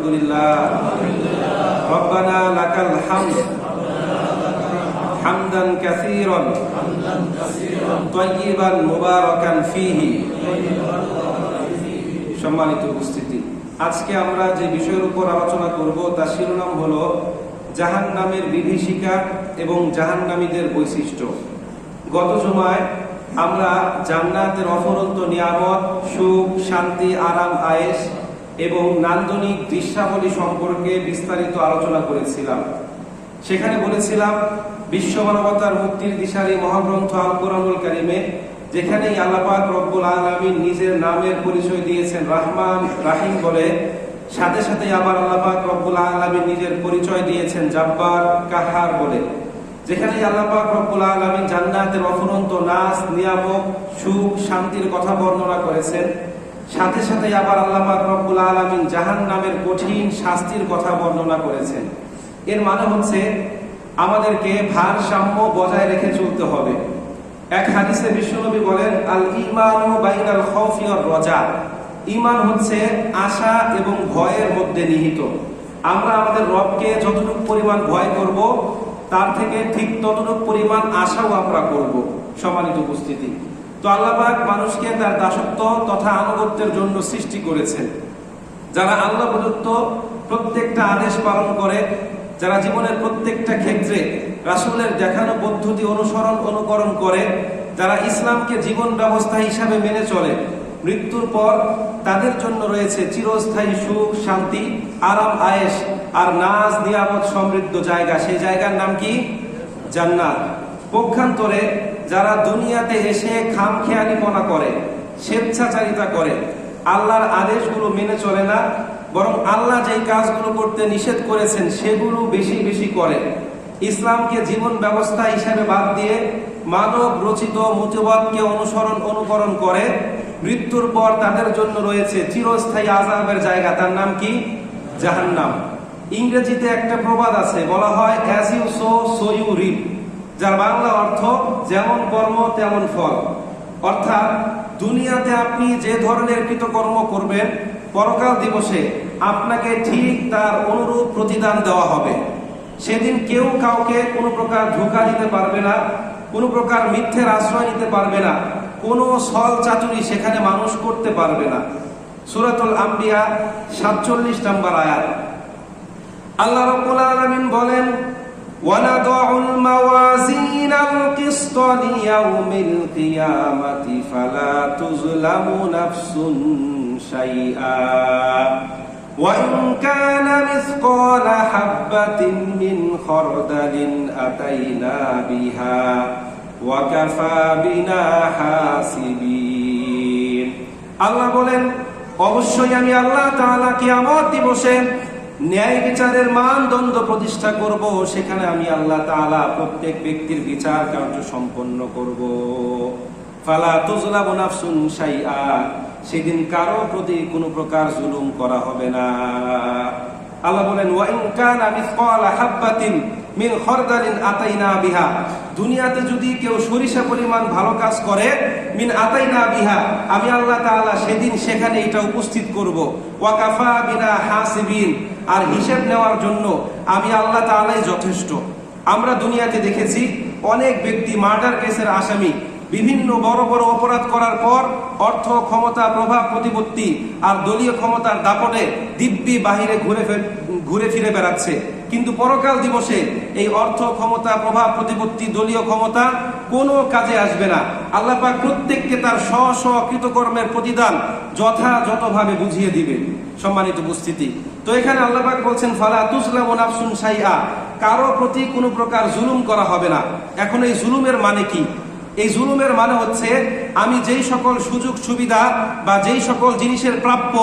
الحمد لله ربنا لك الحمد حمدا كثيرا طيبا مباركا فيه সম্মানিত উপস্থিতি আজকে আমরা যে বিষয়ের উপর আলোচনা করব তার শিরোনাম হলো জাহান নামের বিভীষিকা এবং জাহান্নামীদের বৈশিষ্ট্য গত জমায় আমরা জান্নাতের অফরন্ত নিয়ামত সুখ শান্তি আরাম আয়েশ এবং নান্দনিক দৃশ্যাবলী সম্পর্কে বিস্তারিত আলোচনা করেছিলাম। সেখানে বলেছিলাম, বিশ্ব মানবতার মুক্তির দিশারি মহাগ্রন্থ আল কোরআনুল কারিমে, যেখানেই আল্লাপাক রব্বুল আলমিন নিজের নামের পরিচয় দিয়েছেন রাহমান, রাহিম বলে, সাথে সাথে আবার আল্লাপাক রব্বুল আলমিন নিজের পরিচয় দিয়েছেন জাব্বার কাহার বলে। যেখানে আল্লাপাক রব্বুল আলমিন জান্নাতের অফুরন্ত নাচ, নিয়ামক, সুখ, শান্তির কথা বর্ণনা করেছেন সাথে সাথে আবার আল্লাপাক রব্বুল আলমিন জাহান নামের কঠিন শাস্তির কথা বর্ণনা করেছেন। এর মানে হচ্ছে, আমাদেরকে ভারসাম্য বজায় রেখে চলতে হবে। এক হাদিসে বিশ্বনবী বলেন আল ইমানু বাইনাল খাউফি ওয়ার রজা ইমান হচ্ছে আশা এবং ভয়ের মধ্যে নিহিত। আমরা আমাদের রবকে যতটুকু পরিমাণ ভয় করব, তার থেকে ঠিক ততটুকু পরিমাণ আশাও আমরা করব। সম্মানিত উপস্থিতি। তো আল্লাহবাক মানুষকে তার দাসত্ব তথা আনুগত্যের জন্য সৃষ্টি করেছেন। যারা আল্লাহ প্রদত্ত প্রত্যেকটা আদেশ পালন করে, যারা জীবনের প্রত্যেকটা ক্ষেত্রে রাসূলের দেখানো পদ্ধতি অনুসরণ অনুকরণ করে, যারা ইসলামকে জীবন ব্যবস্থা হিসাবে মেনে চলে, মৃত্যুর পর তাদের জন্য রয়েছে চিরস্থায়ী সুখ, শান্তি, আরাম, আয়েশ আর নাজ, নিয়ামত সমৃদ্ধ জায়গা। সেই জায়গার নাম কি? জান্নাত। পক্ষান্তরে যারা দুনিয়াতে এসে খাম খেয়ালিপনা করে, স্বেচ্ছাচারিতা করে, আল্লাহর আদেশগুলো মেনে চলে না, বরং আল্লাহ যেই কাজগুলো করতে নিষেধ করেছেন সেগুলো বেশি বেশি করে। ইসলামকে জীবন ব্যবস্থা হিসাবে বাদ দিয়ে মানব রচিত মতবাদকে অনুসরণ অনুকরণ করে, মৃত্যুর পর তাদের জন্য রয়েছে চিরস্থায়ী আজাবের জায়গা। তার নাম কি? জাহান্নাম। ইংরেজিতে একটা প্রবাদ আছে, বলা হয় as you sow so you reap যার বাংলা অর্থ যেমন কর্ম, তেমন ফল। অর্থাৎ দুনিয়াতে আপনি যে ধরনের কৃতকর্ম করবেন, পরকাল দিবসে আপনাকে ঠিক তার অনুরূপ প্রতিদান দেওয়া হবে। সেদিন কেউ কাউকে কোনো প্রকার ধোকা দিতে পারবে না, কোনো প্রকার মিথ্যের আশ্রয় নিতে পারবে না, কোনো সল চাতুরি সেখানে মানুষ করতে পারবে না। সুরাতুল আম্বিয়া সাতচল্লিশ নম্বর আয়াত। আল্লাহ রব্বুল আলামিন বলেন ونضع الموازين القسط ليوم القيامة فلا تظلم نفس شيئا وإن كان مثقال حبة من خردل أتينا بها وكفى بنا حاسبين আল্লাহ বলেন অবশ্যই আমি আল্লাহ তাআলা কিয়ামত দিবসে ন্যায় বিচারের মানদণ্ড প্রতিষ্ঠা করব, সেখানে আমি আল্লাহ তালা প্রত্যেক ব্যক্তির বিচার কার্য সম্পন্ন করব। ফালা তুজলা নাফসুন শাইআ, সেদিন কারও প্রতি কোনো প্রকার জুলুম করা হবে না। আল্লাহ বলেন ওয়াইন কান আমি হাববাতিন মিন খরদালিন আতাইনা বিহা। দুনিয়াতে যদি কেউ সরিষা পরিমাণ ভালো কাজ করে, মিন আতাইনা বিহা, আমি আল্লাহ তাআলা সেদিন সেখানে এটা উপস্থিত করব। ওয়া কাফা বিনা হাসিবিন, আর হিসেব নেওয়ার জন্য আমি আল্লাহ তাআলাই যথেষ্ট। আমরা দুনিয়াতে দেখেছি অনেক ব্যক্তি মার্ডার কেসের আসামি, বিভিন্ন বড় বড় অপরাধ করার পর অর্থ, ক্ষমতা, প্রভাব, প্রতিপত্তি আর দলীয় ক্ষমতার দাপটে দিব্যি বাহিরে ঘুরে ঘুরে ফিরে বেড়াচ্ছে। কিন্তু পরকাল দিবসে এই অর্থ ক্ষমতা, প্রভাব, প্রতিপত্তি, দলীয় ক্ষমতা কোনো কাজে আসবে না। আল্লাহ প্রত্যেককে তার স্ব স্ব কৃতকর্মের প্রতিদান যথাযথভাবে বুঝিয়ে দিবে সম্মানিত উপস্থিতি। তো এখানে আল্লাহ পাক বলছেন, ফালা তুসলাম নাফসুন সাইআ কারও প্রতি কোনো প্রকার জুলুম করা হবে না। এখন এই জুলুমের মানে কি? এই জুলুমের মানে হচ্ছে, আমি যেই সকল সুযোগ, সুবিধা বা যেই সকল জিনিসের প্রাপ্য,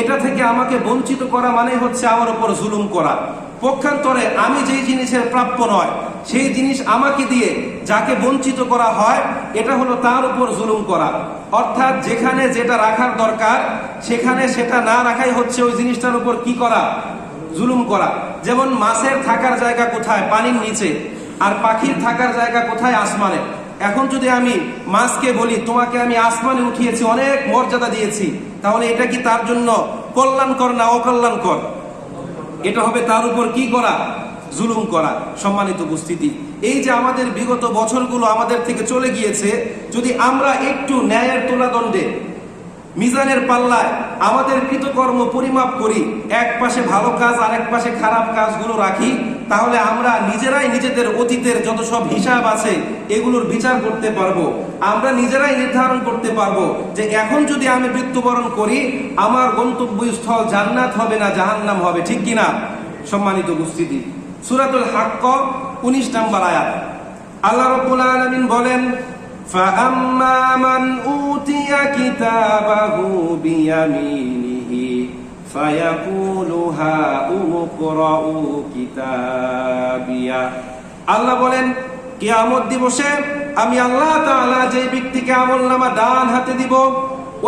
এটা থেকে আমাকে বঞ্চিত করা মানে হচ্ছে আমার উপর জুলুম করা। পক্ষান্তরে আমি যেই জিনিসের প্রাপ্য নয়, সেই জিনিস আমাকে দিয়ে যাকে বঞ্চিত করা হয়, এটা হলো তার উপর জুলুম করা। অর্থাৎ যেখানে যেটা রাখার দরকার, সেখানে সেটা না রাখাই হচ্ছে ওই জিনিসটার উপর কি করা? জুলুম করা। যেমন মাছের থাকার জায়গা কোথায়? পানির নিচে। আর পাখির থাকার জায়গা কোথায়? আসমানে। এখন যদি আমি মাছকে বলি, তোমাকে আমি আসমানে উঠিয়েছি, অনেক মর্যাদা দিয়েছি, তাহলে এটা কি তার জন্য কল্যাণকর না অকল্যাণকর? এটা হবে তার উপর কি করা? জুলুম করা, সম্মানিত উপস্থিতি। এই যে আমাদের বিগত বছরগুলো আমাদের থেকে চলে গিয়েছে, যদি আমরা একটু ন্যায়ের তোলাদণ্ডে, মিজানের পাল্লায় আমাদের কৃতকর্ম পরিমাপ করি, এক পাশে ভালো কাজ আর এক পাশে খারাপ কাজগুলো রাখি তাহলে আমরা নিজেরাই নিজেদের অতীতের যত সব হিসাব আছে এগুলোর বিচার করতে পারবো আমরা নিজেরাই নির্ধারণ করতে পারবো যে এখন যদি আমি মৃত্যুবরণ করি আমার গন্তব্যস্থল জান্নাত হবে না জাহান্নাম হবে ঠিক কিনা সম্মানিত উপস্থিতি সুরাতুল হাক্ক উনিশ নম্বর আয়াত আল্লাহ রব্বুল আলামিন বলেন فأما من أوتي كتابه بيمينه আল্লাহ বলেন, কিয়ামত দিবসে আমি আল্লাহ যে ব্যক্তিকে আমলনামা ডান হাতে দিব,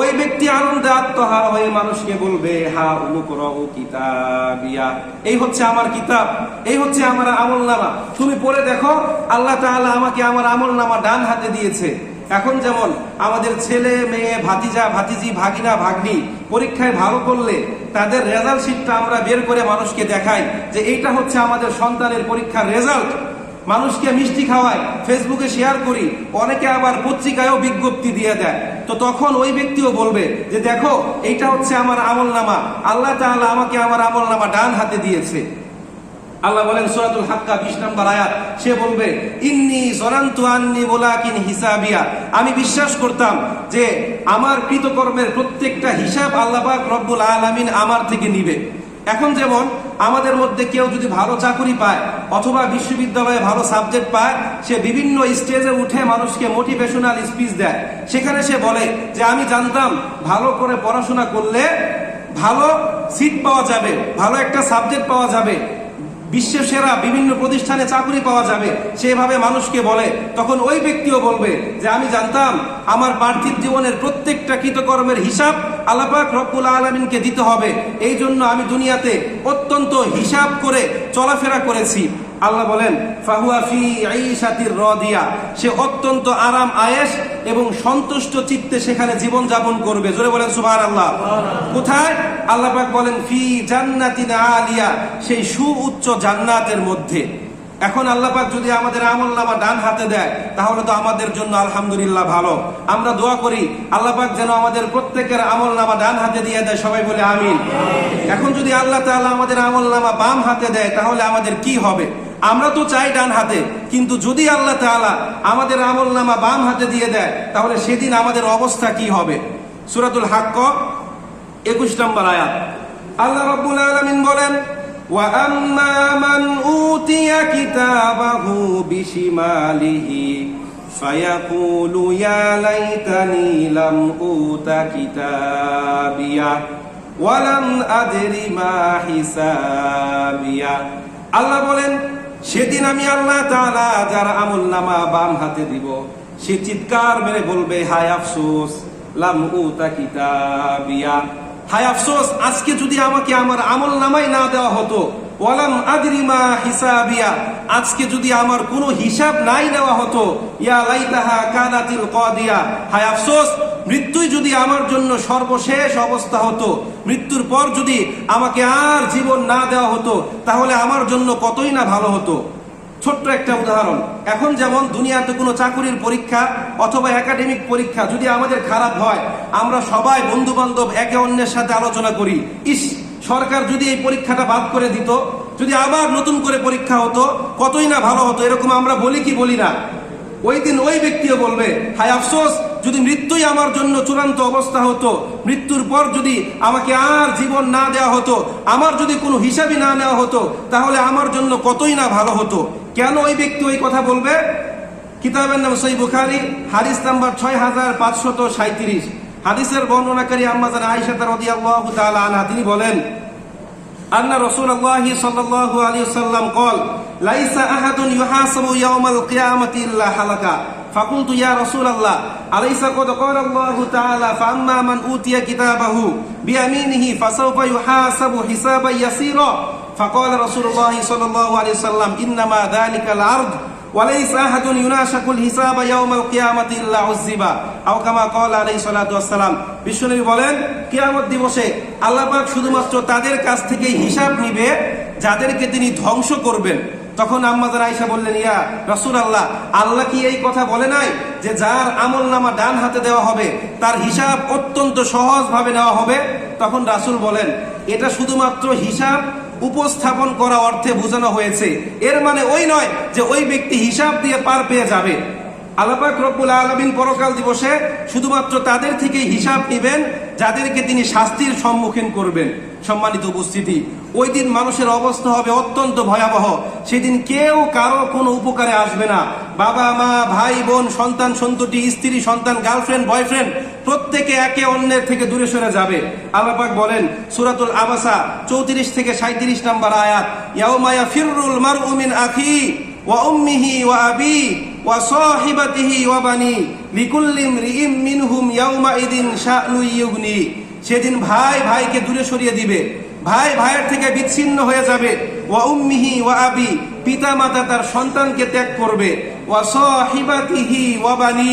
ওই ব্যক্তি আনন্দে আত্মহার হয়ে মানুষকে বলবে হা উমুকরাউ কিতাবিয়া। এই হচ্ছে আমার কিতাব, এই হচ্ছে আমার আমলনামা তুমি পড়ে দেখো, আল্লাহ তাআলা আমাকে আমার আমলনামা ডান হাতে দিয়েছে। এখন যেমন আমাদের ছেলে, মেয়ে, ভাতিজা, ভাতিজি, ভাগিনা, ভাগ্নি পরীক্ষায় ভালো করলে তাদের রেজাল্ট শিটটা আমরা বের করে মানুষকে দেখাই যে এইটা হচ্ছে আমাদের সন্তানের পরীক্ষার রেজাল্ট মানুষকে মিষ্টি খাওয়ায় ফেসবুকে শেয়ার করি, অনেকে আবার পত্রিকায়ও বিজ্ঞপ্তি দিয়ে দেয়। তো তখন ওই ব্যক্তিও বলবে যে দেখো, এইটা হচ্ছে আমার আমল নামা আল্লাহ তাআলা আমাকে আমার আমল নামা ডান হাতে দিয়েছে। আল্লাহ বলেন সূরাতুল হাক্কা 20 নম্বর আয়াত, সে বলবে, ইন্নি জনান্তু আন্নি ওয়ালাকিন হিসাবিয়া। আমি বিশ্বাস করতাম যে আমার কৃতকর্মের প্রত্যেকটা হিসাব আল্লাহ পাক রব্বুল আলামিন আমার থেকে নিবে। এখন যেমন আমাদের মধ্যে কেউ যদি ভালো চাকরি পায় অথবা বিশ্ববিদ্যালয়ে ভালো সাবজেক্ট পায়, সে বিভিন্ন স্টেজে উঠে মানুষকে মোটিভেশনাল স্পিচ দেয়। সেখানে সে বলে যে, আমি জানতাম ভালো করে পড়াশোনা করলে ভালো সিট পাওয়া যাবে, ভালো একটা সাবজেক্ট পাওয়া যাবে। বিশ্বের সেরা বিভিন্ন প্রতিষ্ঠানে চাকরি পাওয়া যাবে। সেভাবে মানুষকে বলে। তখন ওই ব্যক্তিও বলবে যে, আমি জানতাম আমার পার্থিব জীবনের প্রত্যেকটা কৃতকর্মের হিসাব আলাপাক রব্বুল আলমিনকে দিতে হবে। এই জন্য আমি দুনিয়াতে অত্যন্ত হিসাব করে চলাফেরা করেছি। আল্লাহ বলেন ফাহুয়া ফি আইশাতির রদিয়া সে অত্যন্ত আরাম আয়েশ এবং সন্তুষ্ট চিত্তে সেখানে জীবন যাপন করবে। জোরে বলেন সুবহানাল্লাহ। কোথায়? আল্লাহ পাক বলেন ফি জান্নাতিন আলিয়া সেই সুউচ্চ জান্নাতের মধ্যে। এখন আল্লাহ পাক যদি আমাদের আমল নামা ডান হাতে দেয় তাহলে তো আমাদের জন্য আলহামদুলিল্লাহ ভালো। আমরা দোয়া করি আল্লাহ পাক যেন আমাদের প্রত্যেকের আমল নামা ডান হাতে দিয়ে দেয় সবাই বলে আমিন। এখন যদি আল্লাহ তাআলা আমাদের আমল নামা বাম হাতে দেয় তাহলে আমাদের কি হবে? আমরা তো চাই ডান হাতে কিন্তু যদি আল্লাহ তাআলা আমাদের আমল নামা বাম হাতে দিয়ে দেয় তাহলে সেদিন আমাদের অবস্থা কি হবে সূরাতুল হাক্ক একুশ নম্বর আয়াত আল্লাহ রব্বুল আলামিন বলেন وأما من أوتي كتابه بشماله فيقول يا ليتني لم أوت كتابيه ولم أدر ما حسابيه আল্লাহ বলেন সেদিন আমি আল্লাহ তালা যার আমল নামা বাম হাতে দিব, সে চিৎকার মেরে বলবে, হায় আফসোস কিতাবিয়া। হায় আফসোস, আজকে যদি আমাকে আমার আমল নামাই না দেওয়া হতো ওয়ালাম আদরিমা হিসাবিয়া। আজকে যদি আমার কোনো হিসাব নাই নেওয়া হতো, ইয়া লাইতাহা কানাতিল কদিয়া। হায় আফসোস, মৃত্যুই যদি আমার জন্য সর্বশেষ অবস্থা হতো, মৃত্যুর পর যদি আমাকে আর জীবন না দেওয়া হতো, তাহলে আমার জন্য কতই না ভালো হতো। ছোট্ট একটা উদাহরণ, এখন যেমন দুনিয়াতে কোনো চাকুরির পরীক্ষা অথবা একাডেমিক পরীক্ষা যদি আমাদের খারাপ হয়, আমরা সবাই বন্ধু বান্ধব একে অন্যের সাথে আলোচনা করি। ইস সরকার যদি এই পরীক্ষাটা বাদ করে দিত, যদি আবার নতুন করে পরীক্ষা হতো, কতই না ভালো হতো, এরকম আমরা বলি কি বলি না। ওই দিন ওই ব্যক্তিও বলবে, হায় আফসোস, যদি মৃত্যুই আমার জন্য চূড়ান্ত অবস্থা হতো, মৃত্যুর পর যদি আমাকে আর জীবন না দেওয়া হতো, আমার যদি কোনো হিসাবই না নেওয়া হতো, তাহলে আমার জন্য কতই না ভালো হতো। কেন ওই ব্যক্তি ওই কথা বলবে? কিতাবের নাম সই বুখারি, হাদিস নাম্বার ছয় হাজার পাঁচশত সাঁত্রিশ হাদিসের বর্ণনাকারী আম্মাজান আয়েশা রাদিয়াল্লাহু তাআলা আনহা তিনি বলেন أن رسول الله صلى الله عليه وسلم قال ليس أحد يحاسب يوم القيامة إلا حلقا فقلت يا رسول الله أليس قد قال الله تعالى فأما من أوتي كتابه بيمينه فسوف يحاسب حسابا يسيرا فقال رسول الله صلى الله عليه وسلم إنما ذلك العرض বলেন দিবসে আল্লাহ শুধুমাত্র তাদের কাছ হিসাব নিবে, যাদেরকে তিনি ধ্বংস করবেন। তখন আম্মাদার আয়েশা বললেন, ইয়া রাসূল আল্লাহ আল্লাহ কি এই কথা বলে নাই যে যার আমল নামা ডান হাতে দেওয়া হবে, তার হিসাব অত্যন্ত সহজভাবে নেওয়া হবে? তখন রাসূল বলেন, এটা শুধুমাত্র হিসাব উপস্থাপন করা অর্থে বোঝানো হয়েছে। এর মানে ওই নয় যে ওই ব্যক্তি হিসাব দিয়ে পার পেয়ে যাবে। আল্লাপাক রব্বুল আলমিন পরকাল দিবসে শুধুমাত্র তাদের থেকে হিসাব নেবেন, যাদেরকে তিনি শাস্তির সম্মুখীন করবেন। সম্মানিত উপস্থিতি, ওই দিন মানুষের অবস্থা হবে অত্যন্ত ভয়াবহ। সেদিন কেউ কারও কোনো উপকারে আসবে না। বাবা, মা, ভাই, বোন, সন্তান, সন্ততি, স্ত্রী, সন্তান, গার্লফ্রেন্ড, বয়ফ্রেন্ড, প্রত্যেকে একে অন্যের থেকে দূরে সরে যাবে। আল্লাপাক বলেন, সুরাতুল আবাসা, চৌত্রিশ থেকে সাঁত্রিশ নাম্বার আয়াত ইয়াউমায়া ফিররুল মারউ মিন আখি ওয়া উম্মিহি ওয়া আবি। মিনহুম সেদিন ভাই ভাইকে দূরে সরিয়ে দিবে। ভাই ভাইয়ের থেকে বিচ্ছিন্ন হয়ে যাবে। ওয়া উম্মিহি ওয়া আবি পিতা মাতা তার সন্তানকে ত্যাগ করবে। ওয়া সাহিবাতিহি ওয়া বানি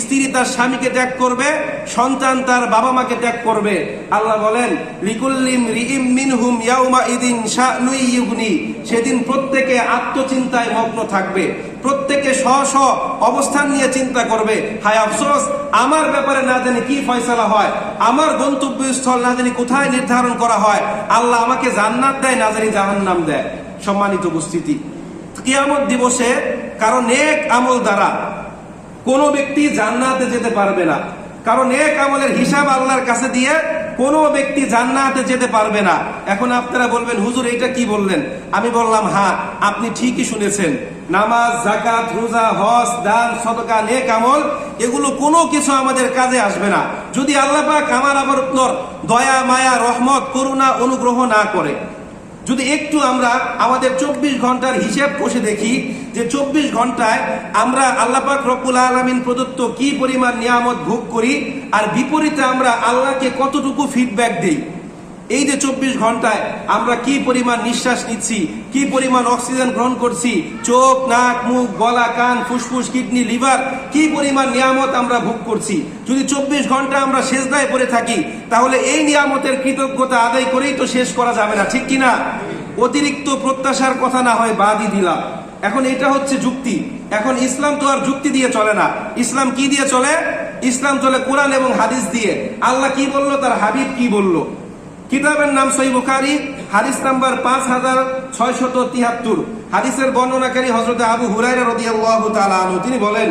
স্ত্রী তার স্বামীকে ত্যাগ করবে, সন্তান তার বাবা মাকে ত্যাগ করবে। আল্লাহ বলেন ইয়াউমা ইদিন সেদিন প্রত্যেকে আত্মচিন্তায় মগ্ন থাকবে, প্রত্যেকে স্ব স্ব অবস্থান নিয়ে চিন্তা করবে। হায় আফসোস, আমার ব্যাপারে না জানি কি ফয়সালা হয়, আমার গন্তব্যস্থল না জানি কোথায় নির্ধারণ করা হয়। আল্লাহ আমাকে জান্নাত দেয়, না জানি জাহান্নাম দেয়। সম্মানিত উপস্থিতি। কিয়ামত দিবসে কারণ এক আমল দ্বারা কোনো ব্যক্তি জান্নাতে যেতে পারবে না। কারণ এক আমলের হিসাব আল্লাহর কাছে দিয়ে কোনো ব্যক্তি জান্নাতে যেতে পারবে না। এখন আপনারা বলবেন, হুজুর এটা কি বললেন? আমি বললাম হ্যাঁ আপনি ঠিকই শুনেছেন। নামাজ জাকাত রোজা, হজ, দান, সদকা, নেক আমল, এগুলো কোনো কিছু আমাদের কাজে আসবে না। যদি আল্লাহ পাক আমার আবার দয়া, মায়া, রহমত, করুণা, অনুগ্রহ না করে যদি একটু আমরা আমাদের চব্বিশ ঘণ্টার হিসেব কষে দেখি যে চব্বিশ ঘন্টায় আমরা আল্লাপাক রব্বুল আলমিন প্রদত্ত কি পরিমাণ নিয়ামত ভোগ করি, আর বিপরীতে আমরা আল্লাহকে কতটুকু ফিডব্যাক দিই? এই যে চব্বিশ ঘন্টায় আমরা কি পরিমাণ নিঃশ্বাস নিচ্ছি, কি পরিমাণ অক্সিজেন গ্রহণ করছি, চোখ, নাক, মুখ, গলা, কান, ফুসফুস, কিডনি, লিভার, কি পরিমাণ নিয়ামত আমরা ভোগ করছি? যদি চব্বিশ ঘণ্টা আমরা শেষদায় পড়ে থাকি, তাহলে এই নিয়ামতের কৃতজ্ঞতা আদায় করেই তো শেষ করা যাবে না, ঠিক কিনা? অতিরিক্ত প্রত্যাশার কথা না হয় বাদই দিলাম। এখন এটা হচ্ছে যুক্তি। এখন ইসলাম তো আর যুক্তি দিয়ে চলে না। ইসলাম কি দিয়ে চলে? ইসলাম চলে কোরআন এবং হাদিস দিয়ে। আল্লাহ কি বলল? তার হাবিব কি বলল? কিতাবের নাম সই বুখারি হাদিস নাম্বার পাঁচ হাজার ছয়শত তিয়াত্তর হাদিসের বর্ণনাকারী হজরত আবু হুরাইরা রাদিয়াল্লাহু তাআলা আনহু তিনি বলেন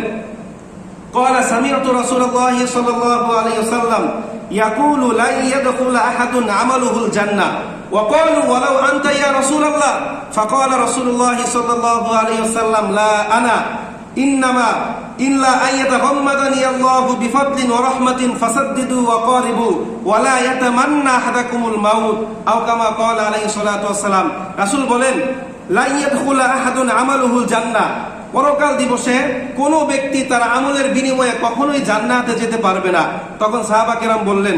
قال سمعت رسول الله صلى الله عليه وسلم يقول لا يدخل احد عمله الجنه وقالوا ولو انت يا رسول الله فقال رسول الله صلى الله عليه وسلم لا ইন্নামা ইল্লা আইয়াতা হাম্মাদানি আল্লাহু বিফাদলিন ওয়া রাহমাতিন ফাসাদ্দিদু ওয়া ক্বারিবু ওয়া লা ইয়াতামান্না আহাদাকুমুল মাউত। আও কামা ক্বালা আলাইহি সালাতু ওয়াসসালাম রাসূল বলেন লা ইয়াদখুলা আহাদুন আমালুহুল জান্নাহ। পরকাল দিবসে কোনো ব্যক্তি তার আমলের বিনিময়ে কখনোই জান্নাতে যেতে পারবে না। তখন সাহাবা কেরাম বললেন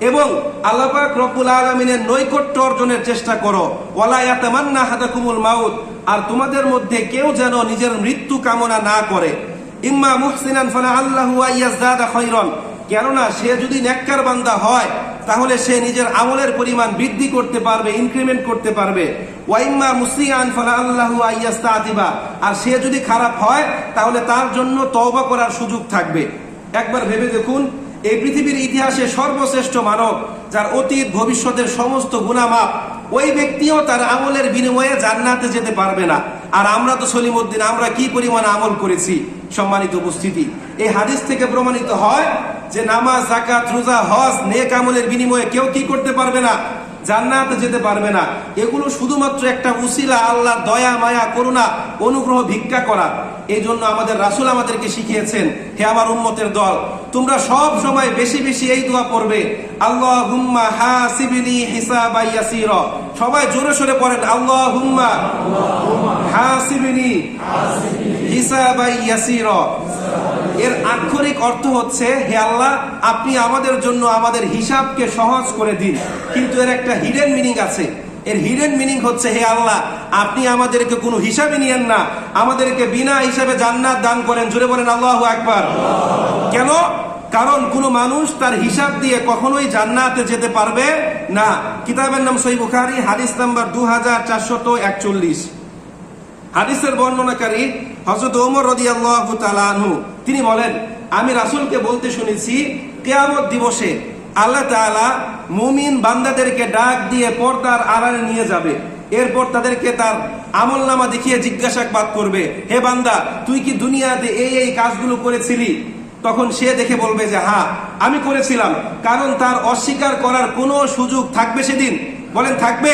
এবং আল্লাপাক রব্বুল আলমিনের নৈকট্য অর্জনের চেষ্টা করো। ওয়ালা ইয়াতামান্না আহাদাকুমুল মাউত। আর তোমাদের মধ্যে কেউ যেন নিজের মৃত্যু কামনা না করে। ইম্মা মুহসিনান ফালা আল্লাহু আইয়াজদাদা খায়রান। কেননা সে যদি নেককার বান্দা হয়, তাহলে সে নিজের আমলের পরিমাণ বৃদ্ধি করতে পারবে ইনক্রিমেন্ট করতে পারবে। ওয়াইম্মা মুসিয়ান ফালা আল্লাহু আইয়াস্তাতিবা আর সে যদি খারাপ হয়, তাহলে তার জন্য তওবা করার সুযোগ থাকবে। একবার ভেবে দেখুন এই পৃথিবীর ইতিহাসে সর্বশ্রেষ্ঠ মানব, যার অতীত, ভবিষ্যতের সমস্ত গুণামাপ, ওই ব্যক্তিও তার আমলের বিনিময়ে জান্নাতে যেতে পারবে না। আর আমরা তো সলিমুদ্দিন, আমরা কি পরিমাণ আমল করেছি? সম্মানিত উপস্থিতি, এই হাদিস থেকে প্রমাণিত হয় যে নামাজ জাকাত রোজা, হজ, নেক আমলের বিনিময়ে কেউ কি করতে পারবে না? জান্নাতে যেতে পারবে না। এগুলো শুধুমাত্র একটা উসিলা আল্লাহ দয়া, মায়া, করুণা, অনুগ্রহ, ভিক্ষা করা। এই জন্য আমাদের রাসুল আমাদেরকে শিখিয়েছেন, হে আমার উম্মতের দল, তোমরা সব সময় বেশি বেশি এই দোয়া পড়বে আল্লাহ হুম্মা হাসিবিনি হিসাবা ইয়াসির। সবাই জোরে সরে পড়েন আল্লাহ হুম্মা হাসিবিনি হিসাবা ইয়াসির। এর আক্ষরিক অর্থ হচ্ছে, হে আল্লাহ, আপনি আমাদের জন্য আমাদের হিসাবকে সহজ করে দিন। কিন্তু এর একটা হিডেন মিনিং আছে। এর হিডেন মিনিং হচ্ছে, হে আল্লাহ, আপনি আমাদেরকে কোনো হিসাবে নিয়েন না। আমাদেরকে বিনা হিসাবে জান্নাত দান করেন। জুড়ে বলেন, আল্লাহ একবার কেন? কারণ কোন মানুষ তার হিসাব দিয়ে কখনোই জান্নাতে যেতে পারবে না। কিতাবের নাম সই বুখারি, হাদিস নাম্বার দু হাজার চারশত একচল্লিশ। হাদিসের বর্ণনাকারী হজরত ওমর তাআলা আনহু, তিনি বলেন, আমি রাসূলকে বলতে শুনেছি, কিয়ামত দিবসে আল্লাহ তাআলা মুমিন বান্দাদেরকে ডাক দিয়ে পর্দার আড়ালে নিয়ে যাবে। এরপর তাদেরকে তার আমল নামা দেখিয়ে জিজ্ঞাসাবাদ করবে, হে বান্দা, তুই কি দুনিয়াতে এই এই কাজগুলো করেছিলি? তখন সে দেখে বলবে যে হা আমি করেছিলাম, কারণ তার অস্বীকার করার কোনো সুযোগ থাকবে সেদিন? বলেন, থাকবে?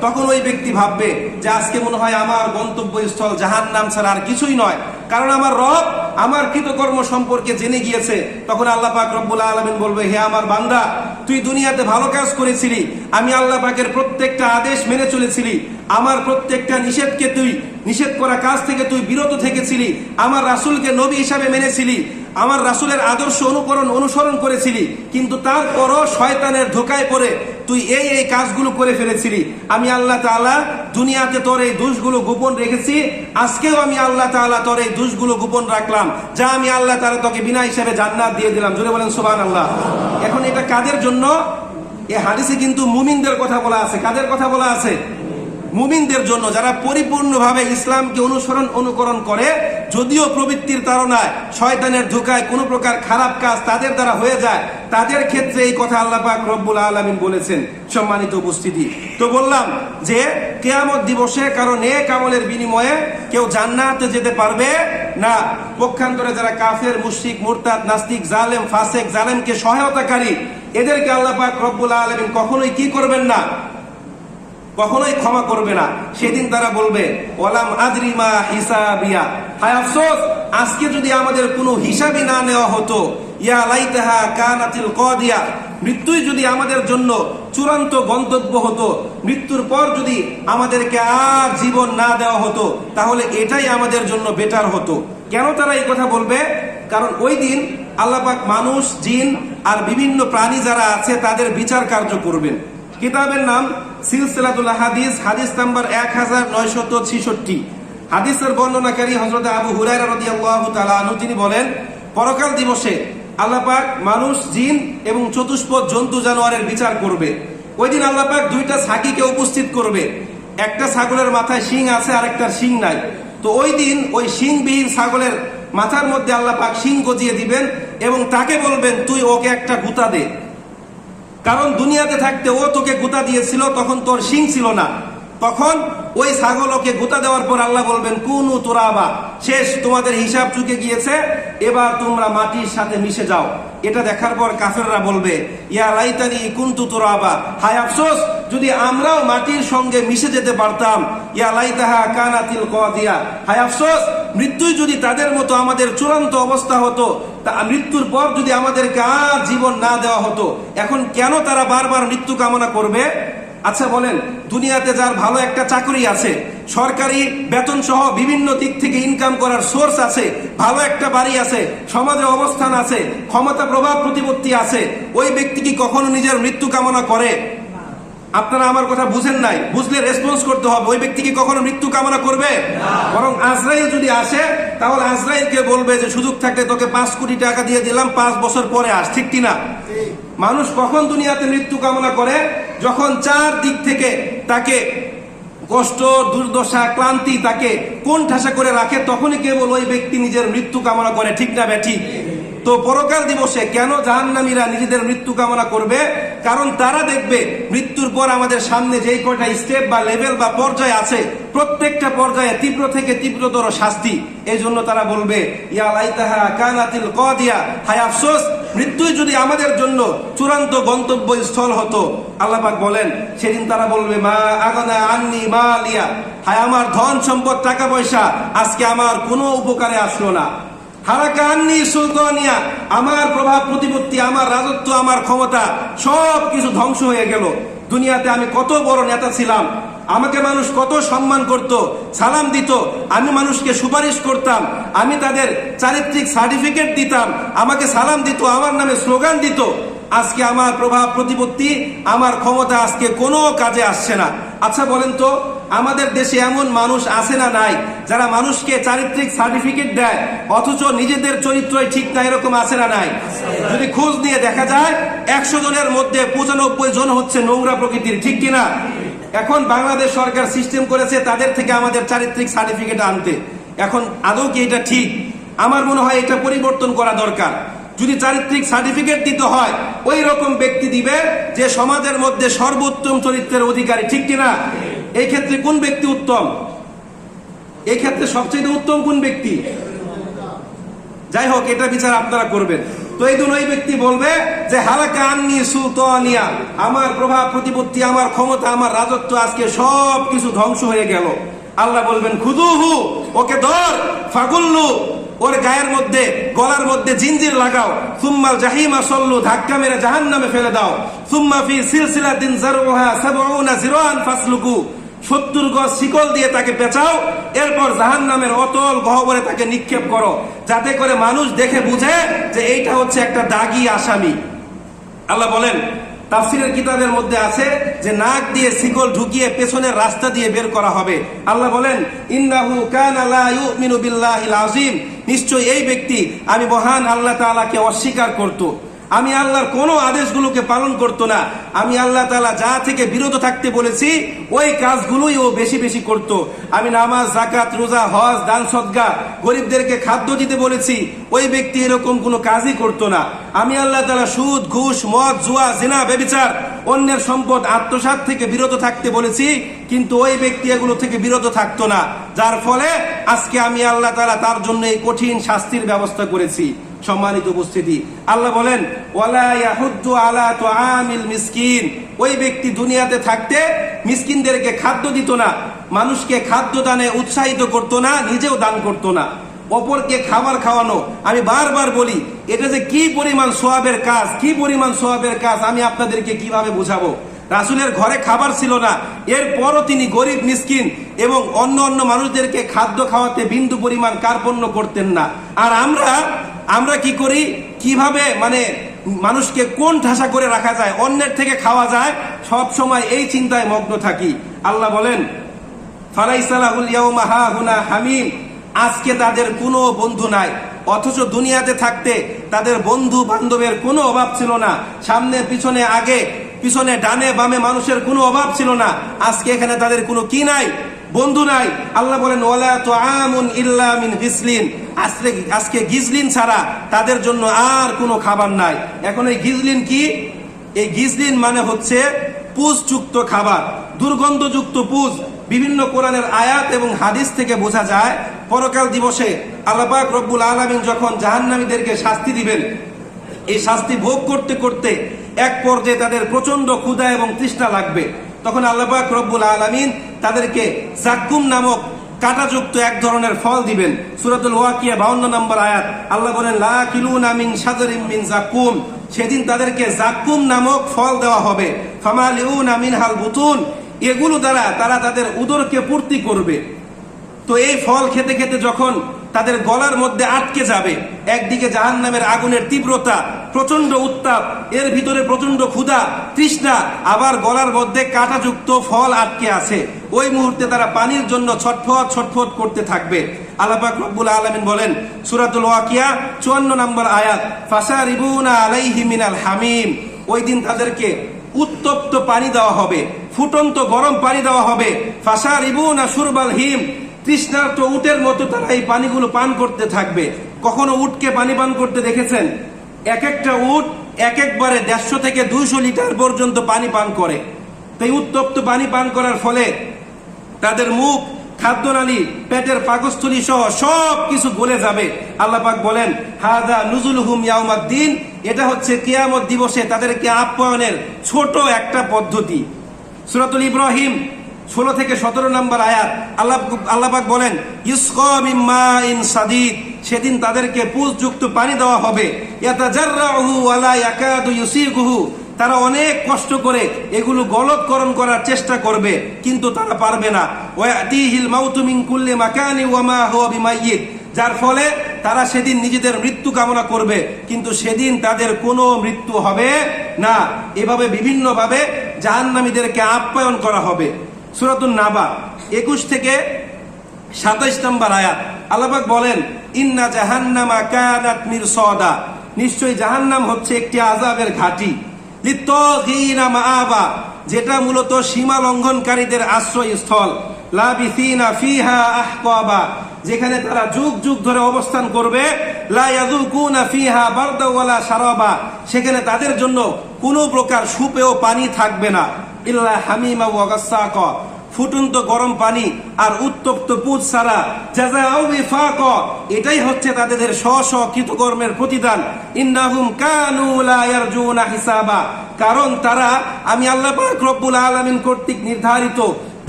তখন ওই ব্যক্তি ভাববে যে আজকে মনে হয় আমার গন্তব্যস্থল জাহান নাম ছাড়া আর কিছুই নয়। কারণ আমার রব আমার কৃতকর্ম সম্পর্কে জেনে গিয়েছে। তখন আল্লাহ পাক রব্বুল আলমিন বলবে, হে আমার বান্দা, তুই দুনিয়াতে ভালো কাজ করেছিলি। আমি আল্লাহ পাকের প্রত্যেকটা আদেশ মেনে চলেছিলি। আমার প্রত্যেকটা নিষেধকে তুই, নিষেধ করা কাজ থেকে তুই বিরত থেকেছিলি। আমার রাসূলকে নবী হিসাবে মেনেছিলি। আমার রাসূলের আদর্শ অনুকরণ অনুসরণ করেছিলি, কিন্তু তারপরও শয়তানের ধোকায় পড়ে তুই এই এই কাজগুলো করে ফেলেছিলি। আমি আল্লাহ তাআলা দুনিয়াতে তোর এই দোষগুলো গোপন রেখেছি, আজকেও আমি আল্লাহ তাআলা তোর এই দোষগুলো গোপন রাখলাম। যা আমি আল্লাহ তাআলা তোকে বিনা হিসাবে জান্নাত দিয়ে দিলাম। জুড়ে বলেন, সুবহানাল্লাহ। এখন এটা কাদের জন্য? এ হাদিসে কিন্তু মুমিনদের কথা বলা আছে। কাদের কথা বলা আছে? মুমিনদের জন্য যারা পরিপূর্ণভাবে ইসলামকে অনুসরণ, অনুকরণ করে, যদিও প্রবৃত্তির তাড়নায় শয়তানের ধোকায় কোনো প্রকার খারাপ কাজ তাদের দ্বারা হয়ে যায়, তাদের ক্ষেত্রে এই কথা আল্লাহ পাক রব্বুল আলামিন বলেছেন সম্মানিত উপস্থিতি। তো বললাম যে, কেয়ামত দিবসে কারও নেক আমলের বিনিময়ে কেউ জান্নাতে যেতে পারবে না। পক্ষান্তরে যারা কাফের, মুশরিক, মুরতাদ, নাস্তিক, জালেম, ফাসেক, জালেমকে সহায়তাকারী, এদেরকে আল্লাহ পাক রব্বুল আলামিন কখনোই কি করবেন না? কখনোই ক্ষমা করবে না। সেদিন তারা বলবে ওলাম আজরিমা হিসাবিয়া। হায় আফসোস, আজকে যদি আমাদের কোনো হিসাবই না নেওয়া হতো, ইয়া লাইতাহা কানাতিল কদিয়া, মৃত্যুই যদি আমাদের জন্য চূড়ান্ত গন্তব্য হতো, মৃত্যুর পর যদি আমাদেরকে আর জীবন না দেওয়া হতো, তাহলে এটাই আমাদের জন্য বেটার হতো। কেন তারা এই কথা বলবে? কারণ ওই দিন আল্লাপাক মানুষ, জিন আর বিভিন্ন প্রাণী যারা আছে, তাদের বিচার কার্য করবেন। কিতাবের নাম সিলসিলাতুল হাদিস হাদিস নাম্বার এক হাজার নয়শত ছিষট্টি। হাদিসের বর্ণনাকারী হজরত আবু হুরায়রা রাদিয়াল্লাহু তাআলা আনহু, তিনি বলেন, পরকাল দিবসে আল্লাহ পাক মানুষ, জিন এবং চতুষ্পদ জন্তু জানোয়ারের বিচার করবে। ওই দিন আল্লাহ পাক দুইটা ছাগিকে উপস্থিত করবে। একটা ছাগলের মাথায় শিং আছে আর একটা শিং নাই। তো ওই দিন ওই শিংবিহীন ছাগলের মাথার মধ্যে আল্লাহ পাক শিং গজিয়ে দিবেন এবং তাকে বলবেন, তুই ওকে একটা গুতা দে। কারণ দুনিয়াতে থাকতে ও তোকে গুতা দিয়েছিল, তখন তোর শিং ছিল না। তখন ওই ছাগল ওকে গুতা দেওয়ার পর আল্লাহ বলবেন, কুনু তোরাবা, শেষ, তোমাদের হিসাব চুকে গিয়েছে, এবার তোমরা মাটির সাথে মিশে যাও। এটা দেখার পর কাফেররা বলবে, ইয়া লাইতানি কুন্তু তোরাবা, হায় আফসোস যদি আমরাও মাটির সঙ্গে মিশে যেতে পারতাম, ইয়া লাইতাহা কানাতিল কদিয়া। হায় আফসোস, মৃত্যুই যদি তাদের মতো আমাদের চূড়ান্ত অবস্থা হতো, তা মৃত্যুর পর যদি আমাদেরকে আর জীবন না দেওয়া হতো, এখন কেন তারা বারবার মৃত্যু কামনা করবে? আচ্ছা বলেন, দুনিয়াতে যার ভালো একটা চাকরি আছে, সরকারি বেতন সহ বিভিন্ন দিক থেকে ইনকাম করার সোর্স আছে, ভালো একটা বাড়ি আছে, সমাজে অবস্থান আছে, ক্ষমতা প্রভাব প্রতিপত্তি আছে, ওই ব্যক্তি কি কখনো নিজের মৃত্যু কামনা করে? আপনারা আমার কথা বুঝেন নাই। বুঝলে রেসপন্স করতে হবে। ওই ব্যক্তি কি কখনো মৃত্যু কামনা করবে? বরং আজরাইল যদি আসে, তাহলে আজরাইলকে বলবে যে, সুযোগ থাকলে তোকে পাঁচ কোটি টাকা দিয়ে দিলাম, পাঁচ বছর পরে আস। ঠিক কিনা? মানুষ কখন দুনিয়াতে মৃত্যু কামনা করে? যখন চার দিক থেকে তাকে কষ্ট, দুর্দশা, ক্লান্তি তাকে কোন ঠাসা করে রাখে, তখনই কেবল ওই ব্যক্তি নিজের মৃত্যু কামনা করে। ঠিক না ব্যাঠিক তো পরকাল দিবসে কেন জাহান্নামীরা নিজেদের মৃত্যু কামনা করবে? কারণ তারা দেখবে মৃত্যুর পর আমাদের সামনে যেই কয়টা স্টেপ বা লেভেল বা পর্যায় আছে, প্রত্যেকটা পর্যায়ে তীব্র থেকে তীব্রতর শাস্তি। এই জন্য তারা বলবে, ইয়া আফসোস, মৃত্যুই যদি আমাদের জন্য চূড়ান্ত গন্তব্য স্থল হতো, আল্লাহ পাক বলেন, সেদিন তারা বলবে, মা আগানা আন্নি মা আলিয়া হায় আমার ধন সম্পদ, টাকা পয়সা, আজকে আমার কোনো উপকারে আসলো না। সুলতানিয়া, আমার প্রভাব প্রতিপত্তি, আমার রাজত্ব, আমার ক্ষমতা সব কিছু ধ্বংস হয়ে গেল। দুনিয়াতে আমি কত বড় নেতা ছিলাম। আমাকে মানুষ কত সম্মান করত, সালাম দিত, আমি মানুষকে সুপারিশ করতাম, আমি তাদের চারিত্রিক সার্টিফিকেট দিতাম, আমাকে সালাম দিত, আমার নামে স্লোগান দিত। আজকে আমার প্রভাব প্রতিপত্তি, আমার ক্ষমতা আজকে কোনো কাজে আসছে না। আচ্ছা বলেন তো, আমাদের দেশে এমন মানুষ আছে না নাই যারা মানুষকে চারিত্রিক সার্টিফিকেট দেয়, অথচ নিজেদের চরিত্রই ঠিক না, এরকম আছে না নাই? যদি খোঁজ নিয়ে দেখা যায়, একশো জনের মধ্যে পঁচানব্বই জন হচ্ছে নোংরা প্রকৃতির, ঠিক কিনা? এখন বাংলাদেশ সরকার সিস্টেম করেছে তাদের থেকে আমাদের চারিত্রিক সার্টিফিকেট আনতে। এখন আদৌ কি এটা ঠিক? আমার মনে হয় এটা পরিবর্তন করা দরকার। যদি চারিত্রিক সার্টিফিকেট দিতে হয়, ওই রকম ব্যক্তি দিবে যে সমাজের মধ্যে সর্বোত্তম চরিত্রের অধিকারী। ঠিক কিনা? এই ক্ষেত্রে কোন ব্যক্তি উত্তম? এই ক্ষেত্রে সবচেয়ে উত্তম কোন ব্যক্তি? যাই হোক, এটা বিচার আপনারা করবেন। তো এই দুন ওই ব্যক্তি বলবে যে, হালাকা আননি সুলতানিয়া, আমার প্রভাব, প্রতিপত্তি, আমার ক্ষমতা, আমার রাজত্ব আজকে সব কিছু ধ্বংস হয়ে গেল। আল্লাহ বলবেন, খুদুহু, ওকে ধর, ফাগুল্লু ওর গায়ের মধ্যে, গলার মধ্যে জিঞ্জির লাগাও। সুম্মাল জাহিমা সল্লু, ধাক্কা মেরে জাহান নামে ফেলে দাও। সুম্মা ফি সিলসিলা দিন জারুহা সাবউনা জিরান ফাসলুকু। সত্তর গজ শিকল দিয়ে তাকে পেঁচাও। এরপর জাহান নামের অতল গহবরে তাকে নিক্ষেপ করো। যাতে করে মানুষ দেখে বুঝে যে এইটা হচ্ছে একটা দাগি আসামি। আল্লাহ বলেন, তাফসিরের কিতাবের মধ্যে আছে যে নাক দিয়ে শিকল ঢুকিয়ে পেছনের রাস্তা দিয়ে বের করা হবে। আল্লাহ বলেন, ইন্নাহু কানা লা ইউমিনু বিল্লাহিল আযীম। নিশ্চয় এই ব্যক্তি আমি মহান আল্লাহ তালাকে অস্বীকার করত। আমি আল্লাহর কোনো আদেশগুলোকে পালন করতো না। আমি আল্লাহ তালা যা থেকে বিরত থাকতে বলেছি, ওই কাজগুলোই ও বেশি বেশি করত। আমি নামাজ জাকাত রোজা, হজ, দান সদগা গরিবদেরকে খাদ্য দিতে বলেছি, ওই ব্যক্তি এরকম কোনো কাজই করতো না। আমি আল্লাহ তালা সুদ, ঘুষ, মদ, জুয়া, জেনা বেবিচার অন্যের সম্পদ আত্মসাৎ থেকে বিরত থাকতে বলেছি, কিন্তু ওই ব্যক্তি এগুলো থেকে বিরত থাকতো না। যার ফলে আজকে আমি আল্লাহ তালা তার জন্য এই কঠিন শাস্তির ব্যবস্থা করেছি। সম্মানিত উপস্থিতি। আল্লাহ বলেন আলা তুআমিল মিসকিন। ওই ব্যক্তি দুনিয়াতে থাকতে মিসকিনদেরকে খাদ্য দিত না, মানুষকে খাদ্য দানে উৎসাহিত করত না, নিজেও দান করত না। অপরকে খাবার খাওয়ানো, আমি বারবার বলি, এটা যে কি পরিমাণ সোয়াবের কাজ, কি পরিমাণ সোয়াবের কাজ, আমি আপনাদেরকে কীভাবে বোঝাবো? রাসুলের ঘরে খাবার ছিল না, এরপরও তিনি গরিব, মিসকিন এবং অন্য অন্য মানুষদেরকে খাদ্য খাওয়াতে বিন্দু পরিমাণ কার্পণ্য করতেন না। আর আমরা আমরা কি করি? কীভাবে মানে মানুষকে কোন ঠাসা করে রাখা যায়? অন্যের থেকে খাওয়া যায়? সব সময় এই চিন্তায় মগ্ন থাকি। আল্লাহ বলেন হামিম। আজকে তাদের কোনো বন্ধু নাই। অথচ দুনিয়াতে থাকতে তাদের বন্ধু বান্ধবের কোনো অভাব ছিল না। সামনে, পিছনে, আগে, পিছনে, ডানে, বামে মানুষের কোনো অভাব ছিল না। আজকে এখানে তাদের কোনো কি নাই? বন্ধু নাই। আল্লাহ বলেন, ওয়ালা তো গিসলিন আজকে আজকে গিজলিন ছাড়া তাদের জন্য আর কোনো খাবার নাই। এখন এই গিজলিন কি? এই গিজলিন মানে হচ্ছে পুজযুক্ত খাবার, দুর্গন্ধযুক্ত পুজ। বিভিন্ন কোরআনের আয়াত এবং হাদিস থেকে বোঝা যায়, পরকাল দিবসে আল্লাপাক রব্বুল আলমিন যখন জাহান্নামীদেরকে শাস্তি দিবেন, এই শাস্তি ভোগ করতে করতে এক পর্যায়ে তাদের প্রচণ্ড ক্ষুধা এবং তৃষ্ণা লাগবে। তখন আল্লাপাক রব্বুল আলমিন তাদেরকে জাক্কুম নামক কাটাযুক্ত এক ধরনের ফল দিবেন। সুরাতুল ওয়াকিয়া বাউন্ন নম্বর আয়াত। আল্লাহ বলেন, লা কিলু নামিন শাজারিম মিন জাকুম সেদিন তাদেরকে জাকুম নামক ফল দেওয়া হবে। ফামালিউনা মিনহাল বুতুন। এগুলো দ্বারা তারা তাদের উদরকে পূর্তি করবে। তো এই ফল খেতে খেতে যখন তাদের গলার মধ্যে আটকে যাবে। একদিকে জাহান নামের আগুনের তীব্রতা প্রচণ্ড উত্তাপ, এর ভিতরে প্রচণ্ড ক্ষুধা, তৃষ্ণা, আবার গলার মধ্যে কাঁটাযুক্ত ফল আটকে আছে। ওই মুহূর্তে তারা পানির জন্য ছটফট ছটফট করতে থাকবে। আলাপাক রব্বুল আলমিন বলেন, সুরাতুল ওয়াকিয়া, চুয়ান্ন নম্বর আয়াত ফাসা রিবুনা আলাইহি মিনাল হামিম। ওই দিন তাদেরকে উত্তপ্ত পানি দেওয়া হবে, ফুটন্ত গরম পানি দেওয়া হবে। ফাসা রিবুনা সুরবাল হিম তৃষ্ণার্ত উটের মতো তারা এই পানিগুলো পান করতে থাকবে। কখনো উটকে পানি পান করতে দেখেছেন? এক একটা উট এক একবারে দেড়শো থেকে দুইশো লিটার পর্যন্ত পানি পান করে। তাই উত্তপ্ত পানি পান করার ফলে তাদের মুখ, খাদ্যনালী, পেটের পাকস্থলী সহ সব কিছু গলে যাবে। আল্লাহ পাক বলেন, হাদা নুজুল হুম ইয়াউমাদ্দিন। এটা হচ্ছে কিয়ামত দিবসে তাদেরকে আপ্যায়নের ছোট একটা পদ্ধতি। সুরাতুল ইব্রাহিম ষোলো থেকে সতেরো নম্বর আয়াত, আল্লাহ আল্লাপাক বলেন ইন সাদিদ সেদিন তাদেরকে পুষযুক্ত পানি দেওয়া হবে। তারা অনেক কষ্ট করে এগুলো গলতকরণ করার চেষ্টা করবে, কিন্তু তারা পারবে না। যার ফলে তারা সেদিন নিজেদের মৃত্যু কামনা করবে, কিন্তু সেদিন তাদের কোনো মৃত্যু হবে না। এভাবে বিভিন্নভাবে জাহান্নামীদেরকে আপ্যায়ন করা হবে। সুরাতুন নাবা, একুশ থেকে সাতাইশ নম্বর আয়াত। আল্লাহবাক বলেন, ইন্না জাহান্নামা কায়ানাত মিরসাদা। নিশ্চয়ই জাহান্নাম হচ্ছে একটি আজাবের ঘাঁটি। যেটা মূলত সীমা লঙ্ঘনকারীদের আশ্রয়স্থল। যেখানে তারা যুগ যুগ ধরে অবস্থান করবে। সেখানে তাদের জন্য কোনো প্রকার সুপেয় পানি থাকবে না। ইল্লা হামিমা ওয়াগাসাক ফুটন্ত গরম পানি আর উত্তপ্ত পুজ ছাড়া জাযাউ বিফাক এটাই হচ্ছে তাদের স্ব স্ব কৃতকর্মের প্রতিদান। ইন্নাহুম কানু লা ইয়ারজুনা হিসাবা। কারণ তারা, আমি আল্লাহ পাক রব্বুল আলামিন কর্তৃক নির্ধারিত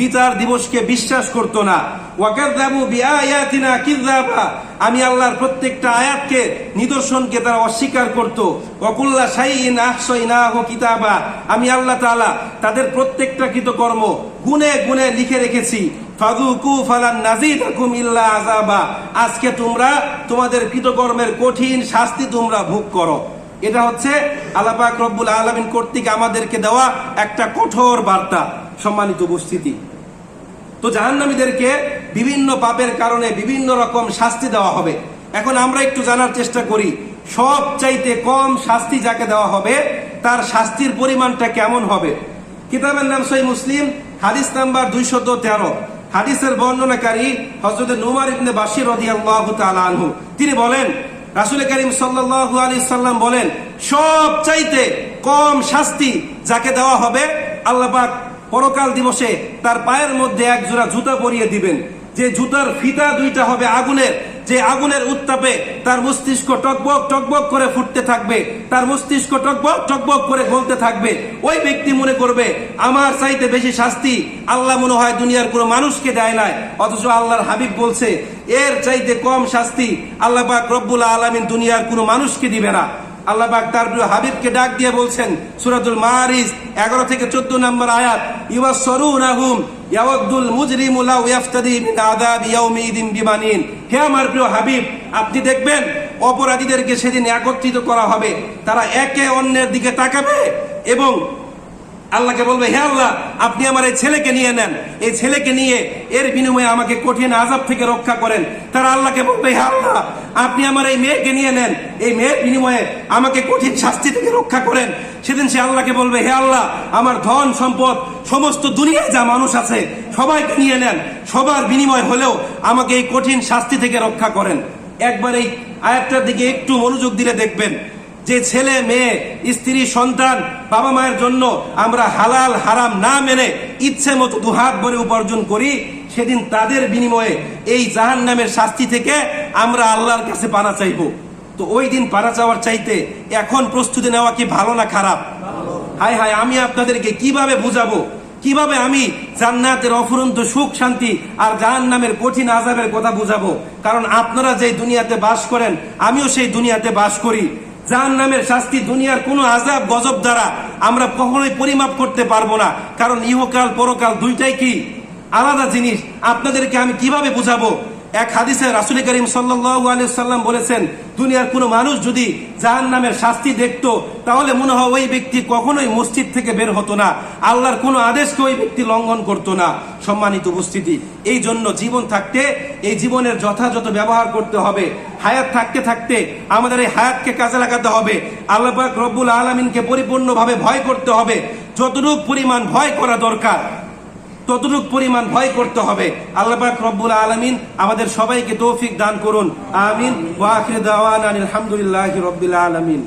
বিচার দিবসকে বিশ্বাস করত না। আমি আল্লাহর প্রত্যেকটা আয়াতকে, নিদর্শনকে তারা অস্বীকার করত। কিতাবা। আমি আল্লাহ তালা তাদের প্রত্যেকটা কৃতকর্ম গুনে গুনে লিখে রেখেছি। আজকে তোমরা তোমাদের কৃতকর্মের কঠিন শাস্তি তোমরা ভোগ করো। এটা হচ্ছে আল্লাহ পাক রব্বুল আলামিন কর্তৃক আমাদেরকে দেওয়া একটা কঠোর বার্তা। সম্মানিত উপস্থিতি। তো জাহান্নামীদেরকে বিভিন্ন পাপের কারণে বিভিন্ন রকম শাস্তি দেওয়া হবে। এখন আমরা একটু জানার চেষ্টা করি সব চাইতে কম শাস্তি যাকে দেওয়া হবে, তার শাস্তির পরিমাণটা কেমন হবে? কিতাবের নাম সই মুসলিম, হাদিস নাম্বার দুইশত তেরো। হাদিসের বর্ণনাকারী হজরত নুমার ইবনে বাশির রাদিয়াল্লাহু তাআলা আনহু। তিনি বলেন, রাসূল করিম সাল্লাল্লাহু আলাইহি সাল্লাম বলেন সব চাইতে কম শাস্তি যাকে দেওয়া হবে, আল্লাহ পাক পরকাল দিবসে তার পায়ের মধ্যে এক জোড়া জুতা পরিয়ে দিবেন। যে জুতার ফিতা দুইটা হবে আগুনের, যে আগুনের উত্তাপে তার মস্তিষ্ক টকবক টকবক করে ফুটতে থাকবে, তার মস্তিষ্ক টকবক টকবক করে গলতে থাকবে। ওই ব্যক্তি মনে করবে, আমার চাইতে বেশি শাস্তি আল্লাহ মনে হয় দুনিয়ার কোনো মানুষকে দেয় নাই। অথচ আল্লাহর হাবিব বলছে, এর চাইতে কম শাস্তি আল্লাহ পাক রব্বুল আলমিন দুনিয়ার কোনো মানুষকে দিবে না। আল্লাহ পাক তার প্রিয় হাবিবকে ডাক দিয়ে বলছেন, সুরাতুল মারিস এগারো থেকে 14 নম্বর আয়াত ইউয়াসসরুনাহুম সরু ইয়াউমিদিন বিমানিন। হে আমার প্রিয় হাবিব, আপনি দেখবেন অপরাধীদেরকে সেদিন একত্রিত করা হবে। তারা একে অন্যের দিকে তাকাবে এবং আল্লাহকে বলবে, হে আল্লাহ, আপনি আমার এই ছেলেকে নিয়ে নেন। এই ছেলেকে নিয়ে এর বিনিময়ে আমাকে কঠিন আজাব থেকে রক্ষা করেন। তারা আল্লাহকে বলবে, হে আল্লাহ, আপনি আমার এই মেয়েকে নিয়ে নেন। এই মেয়ের বিনিময়ে আমাকে কঠিন শাস্তি থেকে রক্ষা করেন। সেদিন সে আল্লাহকে বলবে, হে আল্লাহ, আমার ধন সম্পদ, সমস্ত দুনিয়ায় যা মানুষ আছে, সবাইকে নিয়ে নেন। সবার বিনিময় হলেও আমাকে এই কঠিন শাস্তি থেকে রক্ষা করেন। একবার এই আয়াতটার দিকে একটু মনোযোগ দিলে দেখবেন যে ছেলে, মেয়ে, স্ত্রী, সন্তান বাবা মায়ের জন্য আমরা হালাল, হারাম না মেনে ইচ্ছে মতো দুহাত ভরে উপার্জন করি, সেদিন তাদের বিনিময়ে এই জাহান নামের শাস্তি থেকে আমরা আল্লাহর কাছে পানা চাইব। তো ওই দিন পানা চাওয়ার চাইতে এখন প্রস্তুতি নেওয়া কি ভালো না খারাপ? হায় হায়, আমি আপনাদেরকে কীভাবে বুঝাবো? কীভাবে আমি জান্নাতের অফুরন্ত সুখ, শান্তি আর জাহান নামের কঠিন আজাবের কথা বুঝাবো? কারণ আপনারা যে দুনিয়াতে বাস করেন, আমিও সেই দুনিয়াতে বাস করি। জাহান নামের শাস্তি দুনিয়ার কোনো আজাব গজব দ্বারা আমরা কখনোই পরিমাপ করতে পারব না। কারণ ইহকাল, পরকাল দুইটাই কি? আলাদা জিনিস। আপনাদেরকে আমি কীভাবে বুঝাবো? এক হাদিসে রাসুল করিম সাল্লাম বলেছেন, দুনিয়ার কোনো মানুষ যদি জাহান নামের শাস্তি দেখত, তাহলে মনে হয় ওই ব্যক্তি কখনোই মসজিদ থেকে বের হতো না। আল্লাহর কোনো আদেশকে ওই ব্যক্তি লঙ্ঘন করতো না। সম্মানিত উপস্থিতি, এই জন্য জীবন থাকতে, এই জীবনের যথাযথ ব্যবহার করতে হবে। হায়াত থাকতে থাকতে আমাদের এই হায়াতকে কাজে লাগাতে হবে। আল্লাহ রব্বুল আলমিনকে পরিপূর্ণভাবে ভয় করতে হবে। যতটুকু পরিমাণ ভয় করা দরকার ততটুক পরিমাণ ভয় করতে হবে। আল্লাহ পাক রব্বুল আলমিন আমাদের সবাইকে তৌফিক দান করুন। আমিন। ওয়া দাওয়ান দাওয়ানা আলহামদুলিল্লাহি রাব্বিল আলামিন।